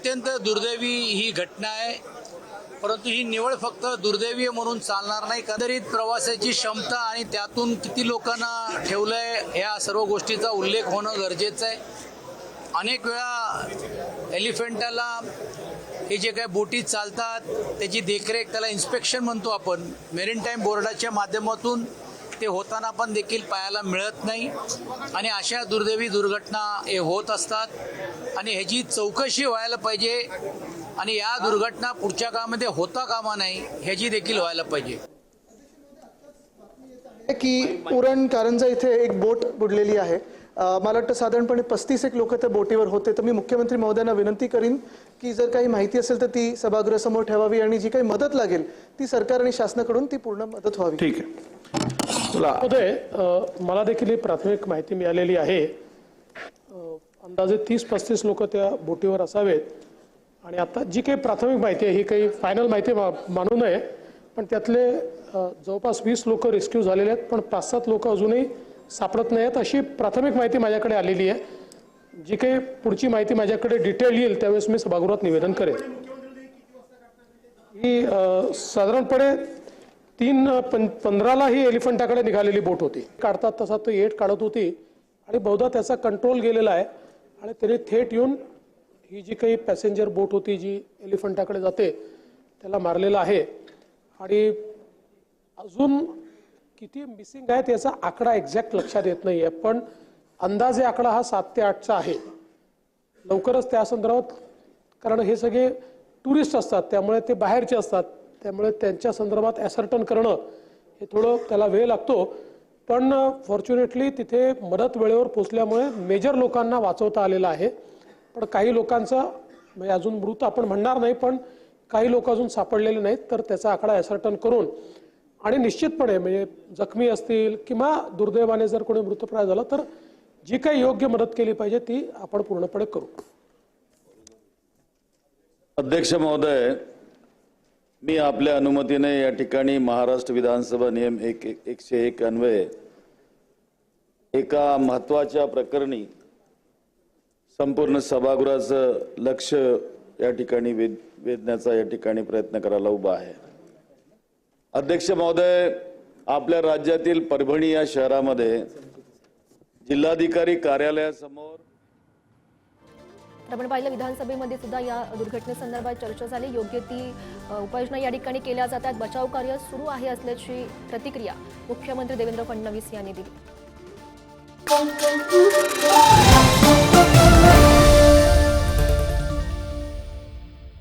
अत्यंत दुर्दैवी ही घटना आहे. परंतु ही निवड फक्त दुर्दैवी म्हणून चालणार नाही. कदरीत प्रवासाची क्षमता आणि त्यातून किती लोकांना ठेवलंय या सर्व गोष्टीचा उल्लेख होणं गरजेचं आहे. अनेक वेळा एलिफंटाला हे जे काही बोटी चालतात त्याची देखरेख त्याला इन्स्पेक्शन म्हणतो आपण. मेरीन टाईम बोर्डाच्या माध्यमातून ते होताना पण देखील पाहायला मिळत नाही. आणि अशा दुर्दैवी दुर्घटना हे होत असतात. आणि ह्याची चौकशी व्हायला पाहिजे. आणि या दुर्घटना पुढच्या काळामध्ये होता कामा नाही ह्याची देखील व्हायला पाहिजे. की उरण कारंजा इथे एक बोट बुडलेली आहे. मला वाटतं साधारणपणे पस्तीस एक लोक त्या बोटीवर होते. तर मी मुख्यमंत्री महोदयांना विनंती करीन की जर काही माहिती असेल तर ती सभागृहासमोर ठेवावी आणि जी काही मदत लागेल ती सरकार आणि शासनाकडून ती पूर्ण मदत व्हावी. ठीक आहे. चला मला देखील ही प्राथमिक माहिती मिळालेली आहे. अंदाजे तीस पस्तीस लोक त्या बोटीवर असावेत. आणि आता जी काही प्राथमिक माहिती आहे ही काही फायनल माहिती मा- मानू नये पण त्यातले जवळपास वीस लोक रेस्क्यू झालेले आहेत पण पाच सात लोक अजूनही सापडत नाही आहेत अशी प्राथमिक माहिती माझ्याकडे आलेली आहे. जी काही पुढची माहिती माझ्याकडे डिटेल येईल त्यावेळेस मी सभागृहात निवेदन करेन. ही साधारणपणे तीन अ, पं पंधराला ही एलिफंटाकडे निघालेली बोट होती. काढतात तसा तो येट काढत होती आणि बहुधा त्याचा कंट्रोल गेलेला आहे. आणि त्याने थेट येऊन ही जी काही पॅसेंजर बोट होती जी एलिफंटाकडे जाते त्याला मारलेलं आहे. आणि अजून किती मिसिंग आहेत याचा आकडा एक्झॅक्ट लक्षात येत नाही आहे पण अंदाजे आकडा हा सात ते आठचा आहे. लवकरच त्या संदर्भात कारण हे सगळे टुरिस्ट असतात त्यामुळे ते बाहेरचे असतात. त्यामुळे त्यांच्या संदर्भात ॲसर्टन करणं हे थोडं त्याला वेळ लागतो. पण फॉर्च्युनेटली तिथे मदत वेळेवर पोचल्यामुळे मेजर लोकांना वाचवता आलेलं आहे. पण काही लोकांचा म्हणजे अजून मृत आपण म्हणणार नाही पण काही लोक अजून सापडलेले नाहीत तर त्याचा आकडा ॲसर्टन करून आणि निश्चितपणे म्हणजे जखमी असतील किंवा दुर्दैवाने जर कोणी मृतप्राय झालं तर जी काही योग्य मदत केली पाहिजे ती आपण पूर्णपणे करू. अध्यक्ष महोदय मी आपल्या अनुमतीने या ठिकाणी महाराष्ट्र विधानसभा नियम एक एकशे एक अन्वये एका महत्त्वाच्या प्रकरणी संपूर्ण सभागृहाचं लक्ष या ठिकाणी वेध वेधण्याचा या ठिकाणी प्रयत्न करायला उभा आहे. अध्यक्ष महोदय आपल्या राज्यातील परभणी या शहरामध्ये जिल्हाधिकारी कार्यालयासमोर तर आपण पाहिलं विधानसभेमध्ये सुद्धा या दुर्घटनेसंदर्भात चर्चा झाली. योग्य ती उपाययोजना या ठिकाणी केल्या जातात. बचाव कार्य सुरू आहे असल्याची प्रतिक्रिया मुख्यमंत्री देवेंद्र फडणवीस यांनी दिली.